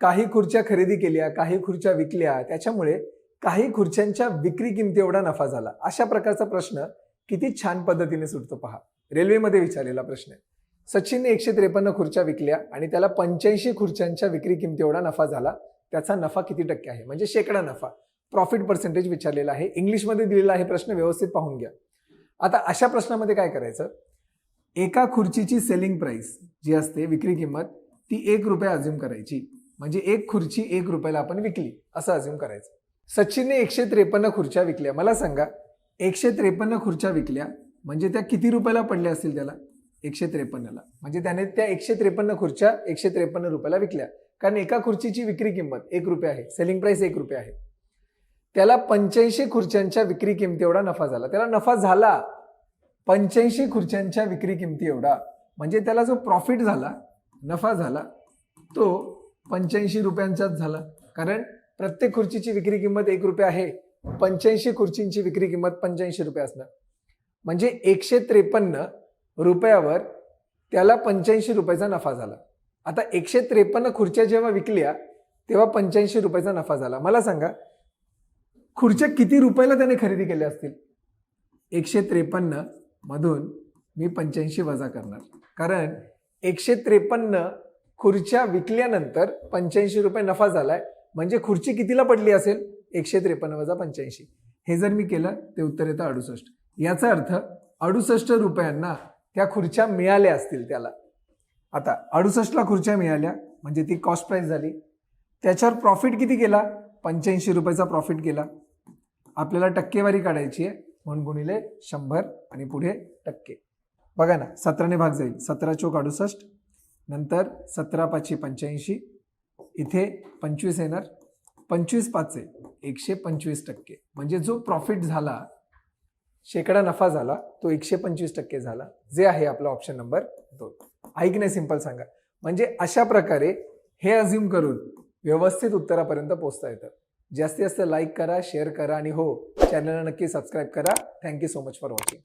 काही खुर्च्या खरेदी केल्या काही खुर्च्या विकल्या त्याच्यामुळे काही खुर्च्यांच्या विक्री किमती एवढा नफा झाला. अशा प्रकारचा प्रश्न किती छान पद्धतीने सुटतो पहा. रेल्वेमध्ये विचारलेला प्रश्न आहे. सचिनने एकशे त्रेपन्न खुर्च्या विकल्या आणि त्याला पंच्याऐंशी खुर्च्यांच्या विक्री किमती एवढा नफा झाला त्याचा नफा किती टक्के आहे? म्हणजे शेकडा नफा. प्रॉफिट पर्सेंटेज विचारलेला आहे. इंग्लिशमध्ये दिलेला आहे प्रश्न व्यवस्थित पाहून घ्या. आता अशा प्रश्नामध्ये काय करायचं? एका खुर्चीची सेलिंग प्राइस जी असते विक्री किंमत ती एक रुपये अज्युम करायची. म्हणजे एक खुर्ची एक रुपयाला आपण विकली असं अजून करायचं. सचिनने एकशे त्रेपन्न खुर्च्या विकल्या. मला सांगा एकशे त्रेपन्न खुर्च्या विकल्या म्हणजे त्या किती रुपयाला पडल्या असतील त्याला? एकशे त्रेपन्नला. म्हणजे त्याने त्या एकशे त्रेपन्न खुर्च्या एकशे त्रेपन्न रुपयाला विकल्या. कारण एका खुर्चीची विक्री किंमत एक रुपये आहे. सेलिंग प्राइस एक रुपये आहे. त्याला पंच्याऐंशी खुर्च्यांच्या विक्री किमती एवढा नफा झाला. त्याला नफा झाला. पंच्याऐंशी खुर्च्यांच्या विक्री किमती एवढा. म्हणजे त्याला जो प्रॉफिट झाला नफा झाला तो पंच्याऐंशी रुपयांचाच झाला. कारण प्रत्येक खुर्चीची विक्री किंमत एक रुपये आहे. पंच्याऐंशी खुर्चींची विक्री किंमत पंच्याऐंशी रुपये असणार. म्हणजे एकशे त्रेपन्न रुपयावर त्याला पंच्याऐंशी रुपयाचा नफा झाला. आता एकशे त्रेपन्न खुर्च्या जेव्हा विकल्या तेव्हा पंच्याऐंशी रुपयाचा नफा झाला. मला सांगा खुर्च्या किती रुपयाला त्याने खरेदी केल्या असतील? एकशे त्रेपन्न मधून मी पंच्याऐंशी वजा करणार. कारण एकशे त्रेपन्न खुर्च्या विकल्यानंतर पंच्याऐंशी रुपये नफा झालाय. म्हणजे खुर्ची कितीला पडली असेल? एकशे त्रेपन्न वजा पंच्याऐंशी. हे जर मी केलं ते उत्तर येतं अडुसष्ट. याचा अर्थ अडुसष्ट रुपयांना त्या खुर्च्या मिळाल्या असतील त्याला. आता अडुसष्टला खुर्च्या मिळाल्या म्हणजे ती कॉस्ट प्राईस झाली. त्याच्यावर प्रॉफिट किती केला? पंच्याऐंशी रुपयाचा प्रॉफिट केला. आपल्याला टक्केवारी काढायची आहे म्हणून गुणिले शंभर आणि पुढे टक्के. बघा ना सतराने भाग जाईल. सतरा चोक अडुसष्ट नंतर सतरा पाचशे पंच्याऐंशी इथे पंचवीस येणार. पंचवीस पाचशे एकशे पंचवीस टक्के. म्हणजे जो प्रॉफिट झाला शेकडा नफा झाला तो एकशे पंचवीस टक्के झाला. जे आहे आपला ऑप्शन नंबर दोन. ऐक नाही सिंपल सांगा. म्हणजे अशा प्रकारे हे अझ्युम करून व्यवस्थित उत्तरापर्यंत पोहोचता येतं. जास्तीत जास्त लाईक करा शेअर करा आणि हो चॅनलला नक्की सबस्क्राईब करा. Thank you so much for watching